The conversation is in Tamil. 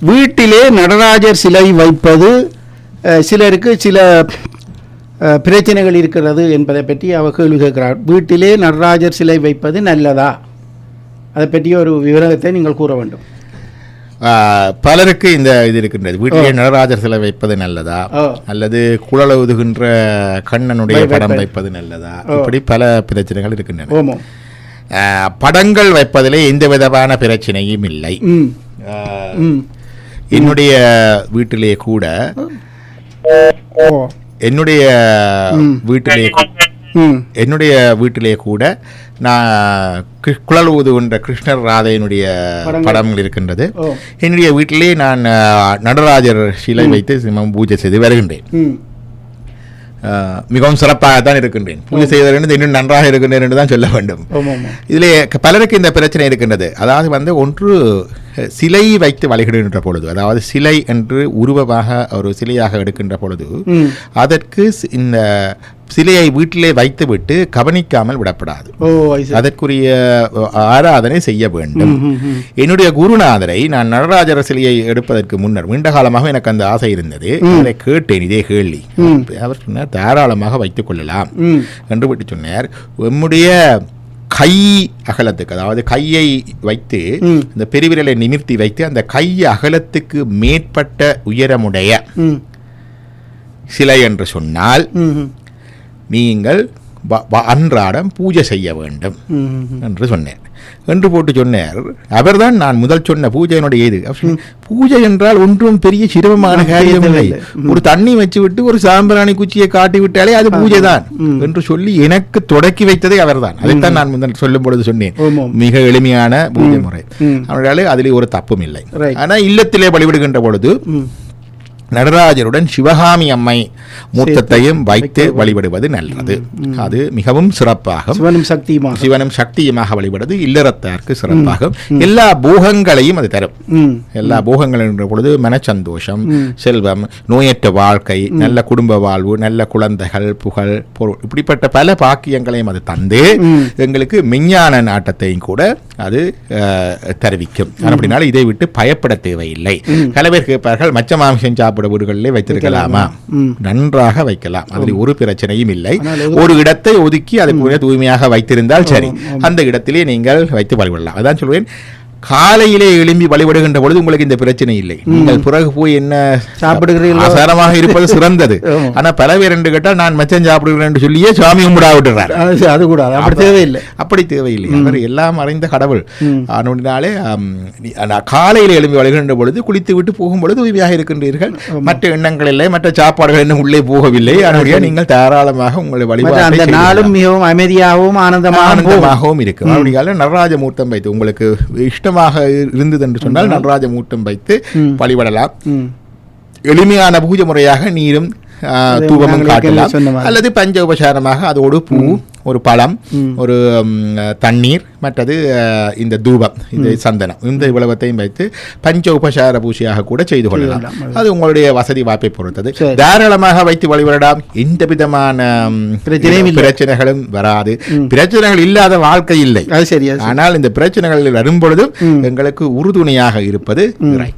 வீட்டிலே நடராஜர் சிலை வைப்பது சிலருக்கு சில பிரச்சனைகள் இருக்கிறது என்பதை பற்றி அவர் கேள்வி கேட்கிறார். வீட்டிலே நடராஜர் சிலை வைப்பது நல்லதா? அதை பற்றிய ஒரு விவரத்தை நீங்கள் கூற வேண்டும். பலருக்கு இந்த இது இருக்கின்றது. வீட்டிலே நடராஜர் சிலை வைப்பது நல்லதா. அல்லது குழல ஊதுகின்ற கண்ணனுடைய படம் வைப்பது. நல்லதா. இப்படி பல பிரச்சனைகள் இருக்கின்றன. படங்கள் வைப்பதிலே எந்த விதமான பிரச்சனையும் இல்லை. என்னுடைய வீட்டிலே கூட என்னுடைய வீட்டிலே என்னுடைய வீட்டிலே கூட நான் குழல் ஊதுகின்ற கிருஷ்ணர் ராதையினுடைய படங்கள். இருக்கின்றது. என்னுடைய வீட்டிலே நான் நடராஜர் சிலை வைத்து சிம்மம் பூஜை செய்து வருகின்றேன். மிகவும் சிறப்பாகத்தான் இருக்கின்றேன். பூஜை செய்வதற்கு இன்னும் நன்றாக இருக்கின்றேன் என்று தான் சொல்ல வேண்டும். இதிலே பலருக்கு இந்த பிரச்சனை இருக்கின்றது. அதாவது வந்து ஒன்று சிலை வைத்து வழிகிடுகின்ற பொழுது அதாவது சிலை என்று உருவமாக ஒரு சிலையாக எடுக்கின்ற பொழுது அதற்கு இந்த சிலையை வீட்டிலே வைத்துவிட்டு கவனிக்காமல் விடப்படாது. அதற்குரிய ஆராதனை செய்ய வேண்டும். என்னுடைய குருநாதரை நான் நடராஜர் சிலையை எடுப்பதற்கு முன்னர் நீண்ட காலமாக எனக்கு அந்த ஆசை இருந்தது. அவரை கேட்டேன் இதே கேள்வி. அவர் சொன்னார் தாராளமாக வைத்துக் கொள்ளலாம். என்று விட்டு சொன்னார். நம்முடைய கை அகலத்துக்கு அதாவது கையை வைத்து. இந்த பெருவிரலை நிமிர்த்தி வைத்து அந்த கை அகலத்துக்கு மேற்பட்ட உயரமுடைய சிலை என்று சொன்னால் நீங்கள் அன்றாடம் பூஜை செய்ய வேண்டும் என்று சொன்னேன். என்று போட்டு சொன்னார் அவர்தான் நான் முதல் சொன்ன பூஜையினுடைய இது பூஜை என்றால் ஒன்றும் பெரிய சிரமமான ஆ, காரியம் இல்லை இல்லை. ம். ஒரு தண்ணி வச்சு விட்டு ஒரு சாம்பிராணி குச்சியை காட்டி விட்டாலே அது பூஜை தான். என்று சொல்லி எனக்கு தொடக்கி வைத்ததே அவர்தான் அதைத்தான் நான் முதல் சொல்லும் பொழுது சொன்னேன். மிக எளிமையான பூஜை முறை. அவர்களாலே அதிலே ஒரு தப்பும் இல்லை. ஆனா இல்லத்திலே வழிபடுகின்ற பொழுது நடராஜருடன் சிவகாமி அம்மை மூர்த்தத்தையும் வைத்து வழிபடுவது நல்லது. அது மிகவும் சிறப்பாகும். சிவனும் சக்தியுமாக. சிவனும் சக்தியுமாக வழிபடுவது இல்லறத்தாருக்கு சிறப்பாகும். எல்லா போகங்களையும் அது தரும். எல்லா போகங்கள் என்ற பொழுது மனச்சந்தோஷம். செல்வம் நோயற்ற வாழ்க்கை நல்ல குடும்ப வாழ்வு நல்ல குழந்தைகள் புகழ் பொருள். இப்படிப்பட்ட பல பாக்கியங்களையும் அது தந்து. எங்களுக்கு மெஞ்ஞான நாட்டத்தையும் கூட அது தெரிவிக்கும். அப்படினால இதை விட்டு பயப்பட தேவையில்லை. பல பேர் கேட்பார்கள் மச்ச மாமிசம் சாப்பிட வீடுகளிலே வைத்திருக்கலாமா. நன்றாக வைக்கலாம். அதில் ஒரு பிரச்சனையும் இல்லை. ஒரு இடத்தை ஒதுக்கி அதுக்குரிய தூய்மையாக வைத்திருந்தால் சரி. அந்த இடத்திலே நீங்கள் வைத்து வழிபடலாம் அதான் சொல்வேன் காலையிலே எழும்பி வழிபடுகின்ற பொழுது உங்களுக்கு இந்த பிரச்சனை இல்லை. நீங்கள் பிறகு போய் என்ன சாப்பிடுகிறீர்களோ? ஆசாரமாக இருப்பது சிறந்தது. ஆனா பல பேர் என்று கேட்டால் நான் மச்சம் சாப்பிடுகிறேன் சொல்லியே சாமி கும்பிடா விட்டுறார். அது கூட அப்படி தேவையில்லை. அப்படி தேவையில்லை. அவர் எல்லாம் அறிந்த கடவுள். நான் காலையில் எழும்பி வழிகின்ற பொழுது குளித்து விட்டு போகும் பொழுது தூய்மையாக இருக்கின்றீர்கள். மற்ற எண்ணங்கள் இல்லை மற்ற சாப்பாடுகள் இன்னும் உள்ளே போகவில்லை. அதனுடைய நீங்கள் தாராளமாக உங்களை மற்ற வழிபாட்டை அந்த. நாளும் மிகவும் அமைதியாகவும் ஆனந்தமாகவும் இருக்கும். அப்படிங்கால நடராஜ மூர்த்தம் வைத்து உங்களுக்கு இஷ்டமாக இருந்தது என்று சொன்னால் நடராஜ மூர்த்தம் வைத்து. வழிபடலாம் எளிமையான பூஜை முறையாக நீரும் தூபமும் காட்டலாம். அல்லது பஞ்ச உபசாரமாக அதோடு பூ ஒரு பழம். ஒரு தண்ணீர் மற்றது இந்த தூபம் இந்த சந்தனம். இந்த இவ்வளவத்தையும் வைத்து பஞ்ச உபசார பூஜையாக கூட செய்து கொள்ளலாம். அது உங்களுடைய வசதி வாய்ப்பை பொறுத்தது. தாராளமாக வைத்து வழிபடலாம். எந்த விதமான. பிரச்சனைகளும் வராது. பிரச்சனைகள் இல்லாத வாழ்க்கை இல்லை. ஆனால் இந்த பிரச்சனைகள் வரும்பொழுதும் எங்களுக்கு உறுதுணையாக இருப்பது இறை.